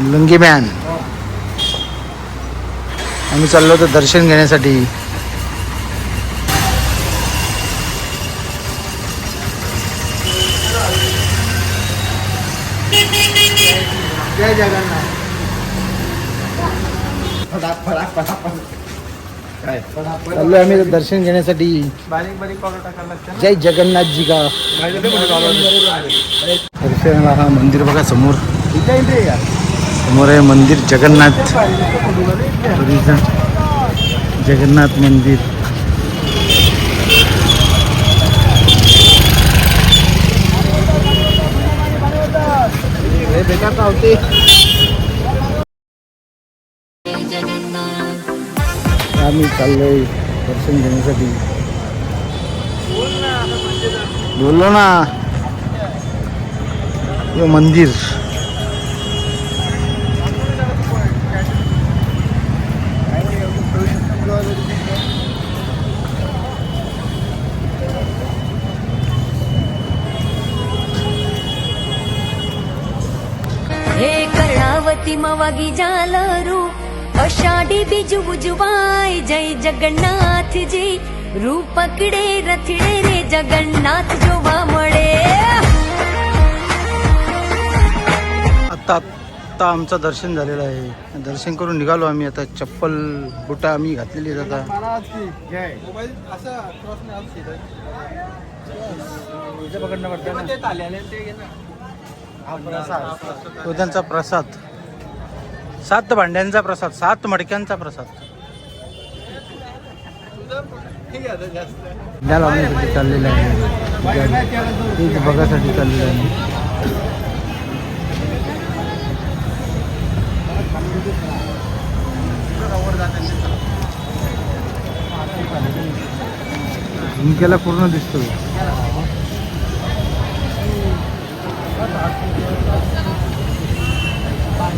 Lungi man आम्ही चाललो होतो दर्शन घेण्यासाठी. जय जगन्नाथ. चाललो आम्ही दर्शन घेण्यासाठी. बारीक बारीक पावडर टाकायला लागतं जय जगन्नाथ जी का दर्शनाला हा मंदिर बघा समोर. समोर आहे मंदिर जगन्नाथ. पुरीचं जगन्नाथ मंदिर. आम्ही चाललोय दर्शन घेण्यासाठी. बोललो ना. हे मंदिर. मवागी जालरू। अषाढी बिजू बुजुबाई जय जगन्नाथ जी रूप पकडे रथडे रे जगन्नाथ जोवा मळे आता आत्ता आमचं दर्शन झालेलं आहे. दर्शन करून निघालो आम्ही आता. चप्पल बुटा आम्ही घातलेली आहेत आता. तो त्यांचा प्रसाद. सात भांड्यांचा प्रसाद सात मडक्यांचा प्रसाद. ठीक आहे लावण्यासाठी चाललेलं आहे. तेच बघासाठी चाललेलं आहे झुमक्याला पूर्ण दिसतो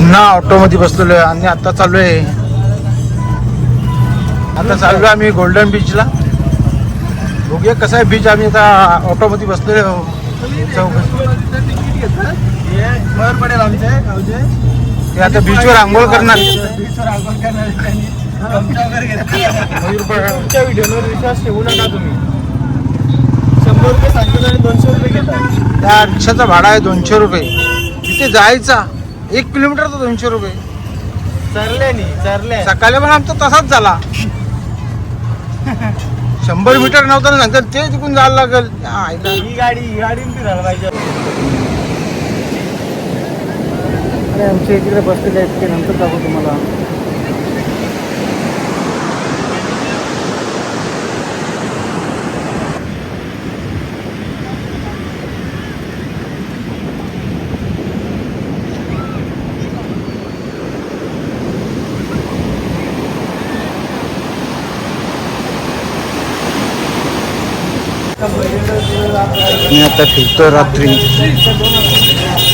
पुन्हा ऑटोमध्ये बसलेलो आहे आणि आता चालू आहे. आता चाललो आम्ही गोल्डन बीचला बघूया कसं आहे बीच आम्ही आता ऑटोमध्ये बसलेलो आहे. ते आता बीचवर आंघोळ करणार. बीचवर आंघोळ करणार व्हिडिओवर विश्वास ठेवू नका तुम्ही. शंभर रुपये आणि दोनशे रुपये घेतात. त्या रिक्षाचा भाडा आहे दोनशे रुपये. तिथे जायचा. एक किलोमीटरचा दोनशे रुपये. चरल्यानी चरल्या. सकाळी पण आमचा तसाच झाला. शंभर मीटर नव्हतं ना सांगतात ते तिकून जायला लागेल. ही गाडी ही गाडी फिरायला पाहिजे. अरे आमच्या इकडे बसलेले आहेत ते नंतर दाखवतो तुम्हाला. मी आता फिरतो रात्री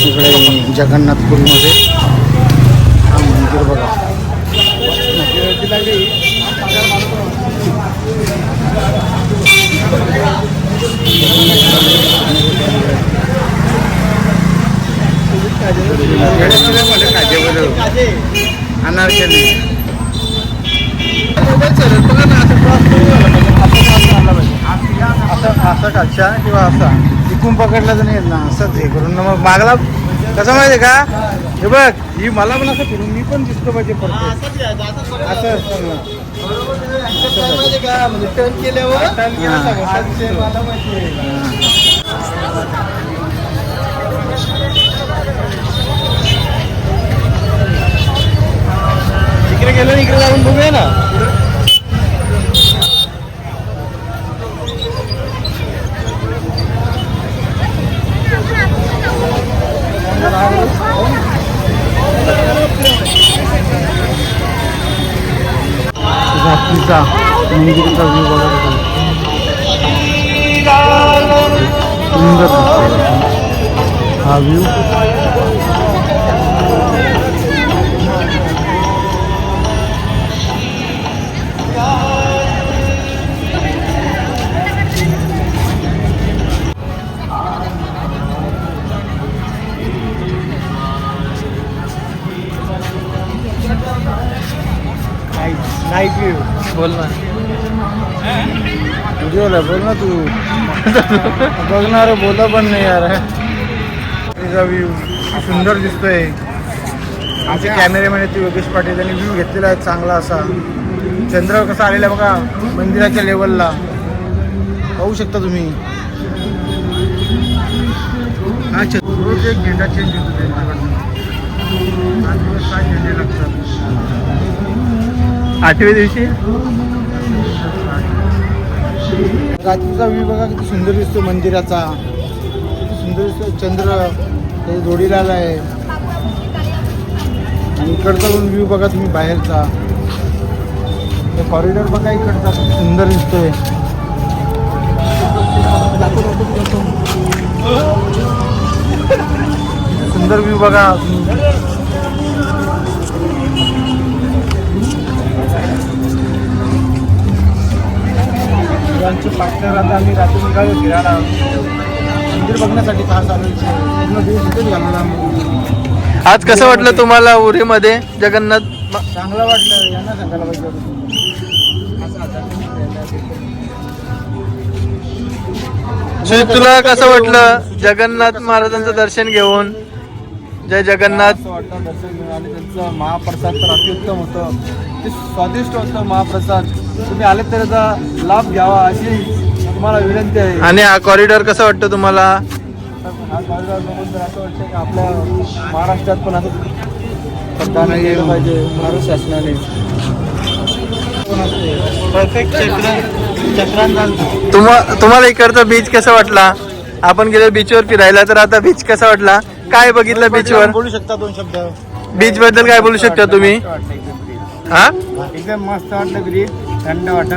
इकडे जगन्नाथपुरीमध्ये. हा मंदिर बघा. अनारकली असं असं काढच्या किंवा असा? इकून पकडला तर नाही येत ना. असंच हे करून मग मागला कसं माहितीये का? हे बघ ही मला पण असं फिरून मी पण दिसतो पाहिजे असं असतं. टर्न केल्यावर हा. इकडे गेलो ना, इकडे जाऊन बघूया ना. रात्रीचा मंदिराचा व्ह्यू बघा तिकडे. सुंदर दिसतोय. हा व्ह्यू नाईट बोल ना. व्हिडिओला बोल ना तू. बघणार बोला पण नाही यार. तिचा व्ह्यू सुंदर दिसतोय. आमचे कॅमेरेमॅन ती ते योगेश पाटील त्यांनी व्ह्यू घेतलेला आहे चांगला असा. चंद्र कसा आलेला आहे बघा मंदिराच्या लेवलला पाहू शकता तुम्ही. हा रोज एक झेंडा चेंज होतो? आठव्या दिवशी? रात्रीचा व्यू बघा किती सुंदर दिसतो मंदिराचा. किती सुंदर दिसतो चंद्र जोडीला आहे. आणि इकडचा पण व्ह्यू बघा तुम्ही बाहेरचा. कॉरिडॉर बघा इकडचा खूप सुंदर दिसतोय. सुंदर व्ह्यू बघा. यांची पार्टनर आता आम्ही रात्री निघालो फिरायला. मंदिर बघण्यासाठी खास आलो. पूर्ण दिवस इथेच घालवला आम्ही. आज कसं वाटलं तुम्हाला उरीमध्ये जगन्नाथ? चांगलं वाटलं. यांना सांगायला पाहिजे तुला कसं वाटलं जगन्नाथ महाराजांचं दर्शन घेऊन? जय जगन्नाथ. असं वाटतं दर्शन घेऊन आणि त्यांचं महाप्रसाद तर अतिउत्तम होतं. ते स्वादिष्ट होतं महाप्रसाद. तुम्ही आले तर याचा लाभ घ्यावा अशी तुम्हाला विनंती आहे. आणि हा कॉरिडॉर कसं वाटतं तुम्हाला? हा कॉरिडॉर बघून तर असं वाटतं की आपल्या महाराष्ट्रात पण असं केलं पाहिजे महाराष्ट्र शासनाने. परफेक्ट चक्र चक्रांत तुम्हा तुम्हाला इकडचा बीच कसा वाटला? आपण गेलो बीचवर फिरायला तर आता बीच कसा वाटला? काय बघितलं बीचवर बोलू शकता दोन शब्द. बीच बद्दल काय बोलू शकता तुम्ही? हा? एकदम मस्त वाटलं ग्रीन थंड वाटत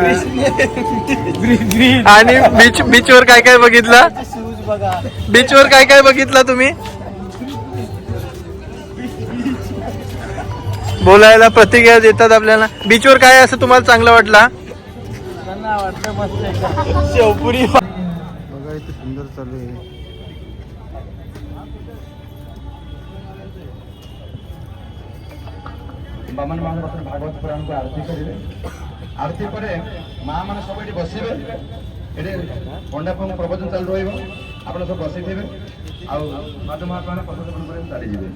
आणि बीच बीचवर काय काय बघितलं? बीचवर काय काय बघितलं तुम्ही? बोलायला प्रतिक्रिया देतात आपल्याला. बीचवर काय असं तुम्हाला चांगलं वाटला? वाटलं मस्त एकदम. शेवपुरी. बघा इथे सुंदर चालू आहे. ବାମନ ମାନଙ୍କ ପାଖରେ ଭାଗବତ ପୁରାଣକୁ ଆରତି କରିବେ ଆରତି ପରେ ମା ମାନେ ସବୁ ଏଠି ବସିବେ ଏଠି ପଣ୍ଡା ଫଣ୍ଡା ପ୍ରବଚନ ଚାଲୁ ରହିବ ଆପଣ ସବୁ ବସିଥିବେ ଆଉ ମାଧ ମହାତ୍ମା ପ୍ରବଚନ ପରେ ଚାଲିଯିବେ